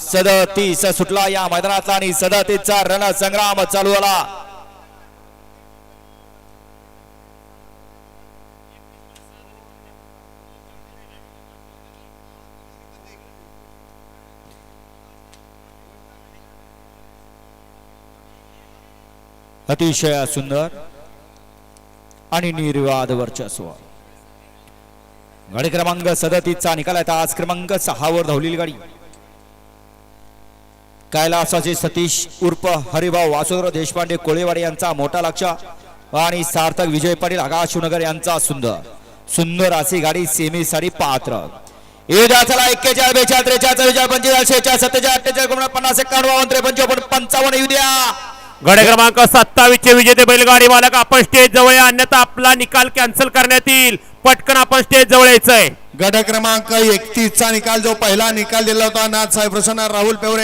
सदतीस सुटला या मैदानातला आणि सदतीसचा रणसंग्राम चालू आला अतिशय सुंदर आणि निर्वाद वर्चस्व. गाडी क्रमांक सदतीसचा निकाल आहे. आज क्रमांक सहावर धावलेली गाडी. कैलासाचे सतीश उर्फ हरिभाऊ वासुदेव देशपांडे कोळेवाडे यांचा मोठा लक्ष आणि सार्थक विजय पाटील आकाशनगर यांचा सुंदर सुंदर अशी गाडी सेमीसाठी पात्र. येदा चला एक्केचाळीस बेचाळीस त्रेचाळीस विजय अठ्ठेचाळीस एकोणपन्नास पन्नास एकावन्न बावन्न त्रेपन्न चौपन्न पंचावन्न येऊ द्या. गडे क्रमांक सत्तावीस चे विजेते बैलगाडी मालक आपण स्टेज जवळ अन्यथा आपला निकाल कॅन्सल करण्यात येईल. पटकन आपण स्टेज जवळ यायचंय. गट क्रमांक एकतीस चा निकाल जो पहिला निकाल दिला होता नाथ साहेब प्रसन्न राहुल पेवरे.